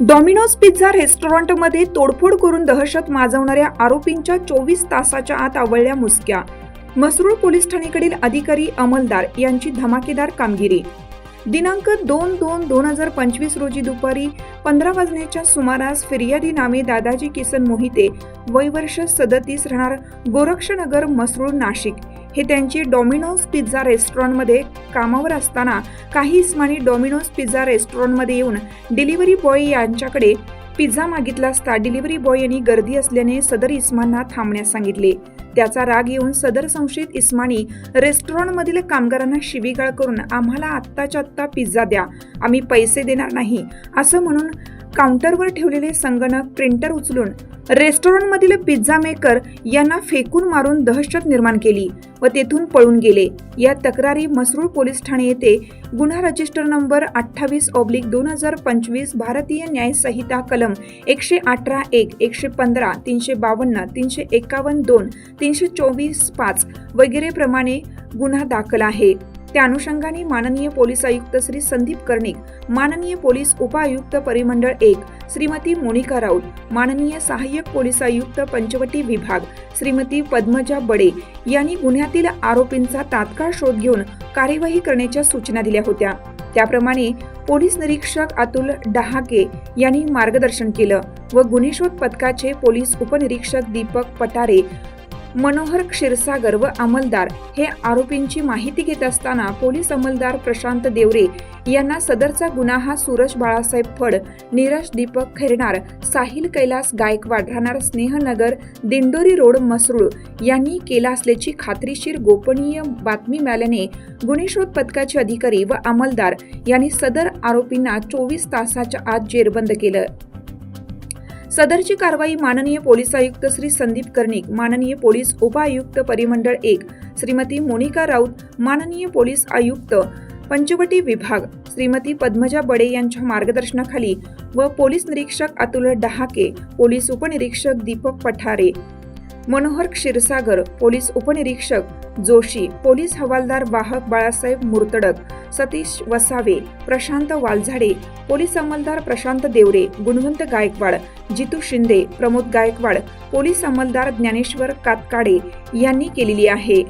Domino's pizza रेस्टॉरंटमध्ये तोडफोड करून दहशत माजवणाऱ्या आरोपींच्या चोवीस तासाच्या आत आवळल्या मुसक्या. मसरूळ पोलीस ठाणेकडील अधिकारी अंमलदार यांची धमाकेदार कामगिरी. दिनांक दोन दोन दोन हजार पंचवीस रोजी दुपारी पंधरा वाजण्याच्या सुमारास फिर्यादी नामे दादाजी किसन मोहिते वय वर्ष सदतीस राहणार गोरक्षनगर मसरूळ नाशिक. हे त्यांचे डॉमिनोज पिझ्झा रेस्टॉरंटमध्ये कामावर असताना काही इस्मानी डॉमिनोज पिझ्झा रेस्टॉरंटमध्ये येऊन डिलिव्हरी बॉय यांच्याकडे पिझ्झा मागितला असता डिलिव्हरी बॉय यांनी गर्दी असल्याने सदर इस्मांना थांबण्यास सांगितले. त्याचा राग येऊन सदर संशयित इस्मानी रेस्टॉरंटमधील कामगारांना शिवीगाळ करून आम्हाला आत्ताच्या आत्ता पिझ्झा द्या आम्ही पैसे देणार नाही असं म्हणून काउंटरवर ठेवलेले संगणक प्रिंटर उचलून रेस्टॉरंटमधील पिझ्झा मेकर यांना फेकून मारून दहशत निर्माण केली व तेथून पळून गेले. या तक्रारी मसरूळ पोलीस ठाणे येथे गुन्हा रजिस्टर नंबर अठ्ठावीस ऑब्लिक दोन हजार पंचवीस भारतीय न्याय संहिता कलम एकशे अठरा एक एकशे पंधरा तीनशे बावन्न तीनशे एकावन्न दोन तीनशे चोवीस पाच वगैरे प्रमाणे गुन्हा दाखल आहे. त्या अनुषंगाने माननीय पोलीस आयुक्त श्री संदीप कर्णिक माननीय पोलीस उपआयुक्त परिमंडळ एक श्रीमती मोनिका राऊत माननीय सहाय्यक पोलीस आयुक्त पंचवटी विभाग श्रीमती पद्मजा बडे यांनी गुन्ह्यातील आरोपींचा तात्काळ शोध घेऊन कार्यवाही करण्याच्या सूचना दिल्या होत्या. त्याप्रमाणे पोलीस निरीक्षक अतुल डहाके यांनी मार्गदर्शन केलं व गुन्हे शोध पथकाचे पोलीस उपनिरीक्षक दीपक पटारे मनोहर क्षीरसागर व अंमलदार हे आरोपींची माहिती घेत असताना पोलीस अंमलदार प्रशांत देवरे यांना सदरचा गुन्हा हा सूरज बाळासाहेब फड नीरज दीपक खैरनार साहिल कैलास गायकवाड राहणार स्नेहनगर दिंडोरी रोड मसरूळ यांनी केला असल्याची खात्रीशीर गोपनीय बातमी मिळाल्याने गुन्हे शोध पथकाचे अधिकारी व अंमलदार यांनी सदर आरोपींना चोवीस तासाच्या आत जेरबंद केलं. सदरची कारवाई माननीय पोलीस आयुक्त श्री संदीप कर्णिक माननीय पोलीस उपआयुक्त परिमंडळ एक श्रीमती मोनिका राऊत माननीय पोलीस आयुक्त पंचवटी विभाग श्रीमती पद्मजा बडे यांच्या मार्गदर्शनाखाली व पोलीस निरीक्षक अतुल डहाके पोलीस उपनिरीक्षक दीपक पठारे मनोहर क्षीरसागर पोलीस उपनिरीक्षक जोशी पोलीस हवालदार वाहक बाळासाहेब मुर्तडक सतीश वसावे प्रशांत वालझाडे पोलीस अंमलदार प्रशांत देवरे गुणवंत गायकवाड जितू शिंदे प्रमोद गायकवाड पोलीस अंमलदार ज्ञानेश्वर कातकाडे यांनी केलेली आहे.